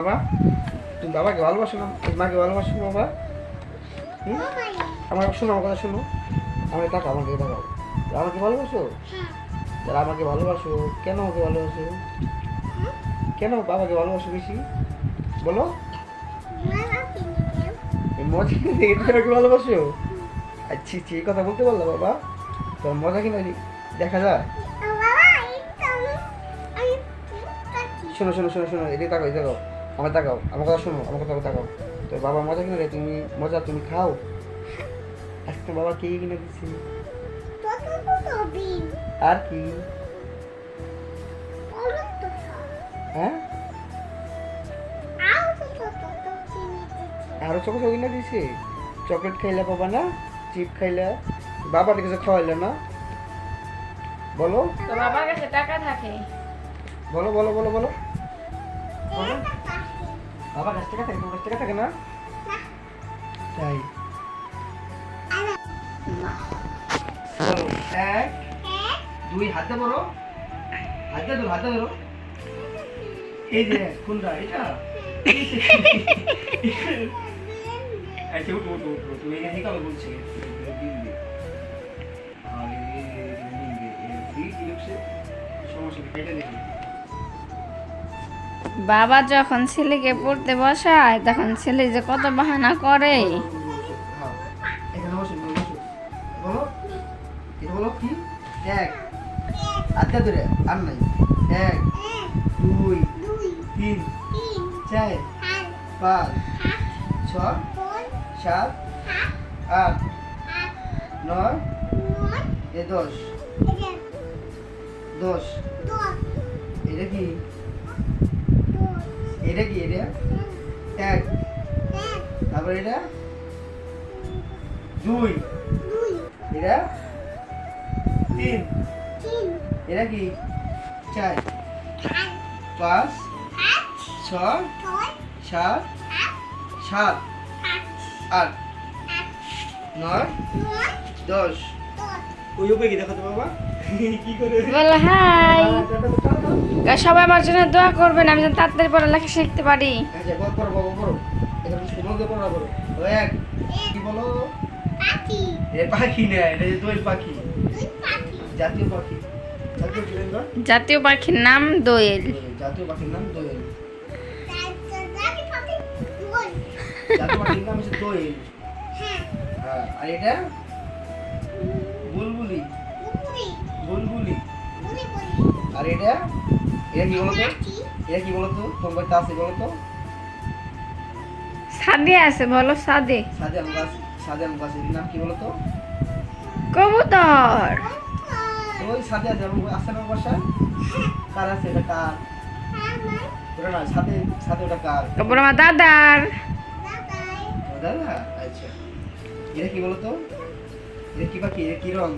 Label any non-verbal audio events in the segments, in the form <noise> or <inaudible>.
বাবা, তুমি বাবাকে ভালোবাসো না? মাকে ভালোবাসো না, বাবা? আমার শোনো, আমার কথা শোনো। আমাকে তাকাও আমাকে তাকাও আমাকে ভালোবাসো? তাহলে আমাকে ভালোবাসো। কেন আমাকে ভালোবাসো? কেন বাবাকে ভালোবাসো বেশি? বলো। মজা কিনে আমাকে ভালোবাসো? আচ্ছা আচ্ছা এই কথা বলতে পারল বাবা। তোর মজা কিনা দেখা যায়? শোনো শোনো শোনো শোনো, এদিকে তাকাও, এদিকে আমার তাকাও আমার কথা শোনো আমার কথা তাকাও। তোর বাবা মজা কিনে দেয় তুমি মজা তুমি খাও। আজকে বাবা কে কিনে দিচ্ছে আর কি? হ্যাঁ? আরও চকো কিনে দিছে। চকলেট খাইলে বাবা না চিপ খাইলে। বাবার কিছু খাওয়াইলে না। বলো। তো বাবার কাছে টাকা থাকে। বলো বলো বলো বলো। বলো। বাবার কাছ থেকে থাকে তোমার কাছ থেকে না তাই এক দুই হাতে বলো হাতে ধরো হাতে ধরো এই যে কোনটা এটা আচ্ছা উঠো উঠো উঠো তুমি এখানে কবে বলছি সমস্যা কেটে দেখি বাবা যখন ছেলেকে পড়তে বসায়, তখন ছেলে যে কত বাহানা করে। কি এক। এক, দুই, তিন, চার, পাঁচ আট, নয়, এ দশ। দশ। এটা কি? এটা কি এটা? এক। তারপর এটা? দুই। এটা? তিন। এটা কি? চার। পাঁচ। ছয়। সাত। সাত। আট। নয়। দশ। ওই উপরে কি দেখাতে বাবা <laughs> কি করে? হাই। দাও। সবাই আমার জন্য দোয়া করবেন আমি যেন তাড়াতাড়ি পড়ালেখা শিখতে পারি। পড়া করো ও এক। কি বলো? এ পাখি না এটা যে দোয়েল পাখি। জাতীয় পাখি। জাতীয় বীরেন্দ্র জাতীয় পাখির নাম দোয়েল। জাতীয় পাখির নাম দোয়েল। জাতীয় পাখির নাম হচ্ছে দোয়েল। হ্যাঁ আর এটা? বুলবুলি। বুলবুলি। আর এটা? এটা কি বলতো? এটা কি বলতো? তোমার বাড়িতে আছে বলতো? সাদে আছে বলো সাদে। সাদে আম গাছ সাদে আম গাছ নাম কি বলতো? কবুতর। ওই সাদে আছে আছে না বাসায় কার আছে? এটা কার? ওটা না সাথে সাথে ওটা কার? তারপর আমার দাদার। দাদা? আচ্ছা। এটা কি বলতো? এটা কি পাখি এটা কি রং?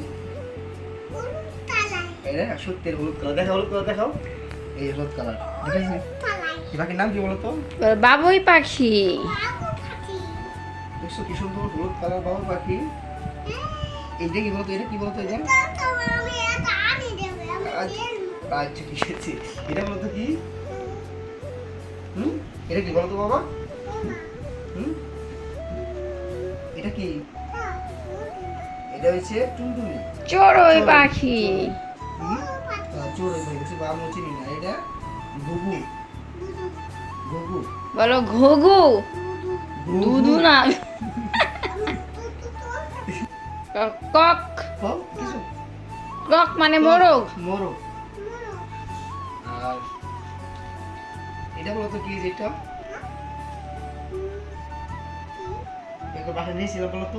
এটা সত্যের হলুদ কালার। দেখা হলুদ কালার দেখাও। এই হলুদ কালার। দেখেছি? এই পাখির নাম কি বলতো? বলে বাবুই পাখি। দেখছ কি সুন্দর হলুদ কালার বাবু পাখি? এইটা কি বলতো এটা কি বলতো এটা? আচ্ছা ঠিক আছে। এটা বলতো কি? হুম? এটা কি বলতো বাবা? হুম? এটা কি? এটা হচ্ছে টুনটুনি। চড়ুই পাখি। হুম? চোর হয়ে বা আমি চিনি না এটা ঘুঘু। ঘুঘু। বলো ঘুঘু। দুধু না। কক। কক মানে মোরগ। মোরগ। আর এটা বলতো কি যেটা বাসা নিয়েছিল বলতো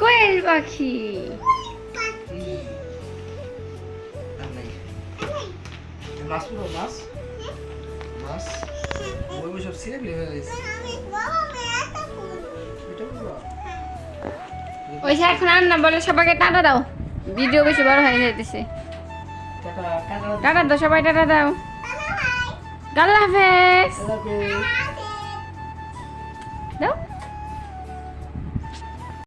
কোয়েল পাখি। মাছ পুরো মাছ। মাছ। ওই ওই সব সিরে ফেলে গেছে ওই যে এখন আর না বলে সবাইকে টাটা দাও। ভিডিও বেশি বড় হয়ে যাইতেছে। টাটা দাও সবাই টাটা দাও। আল্লাহ হাফেজ।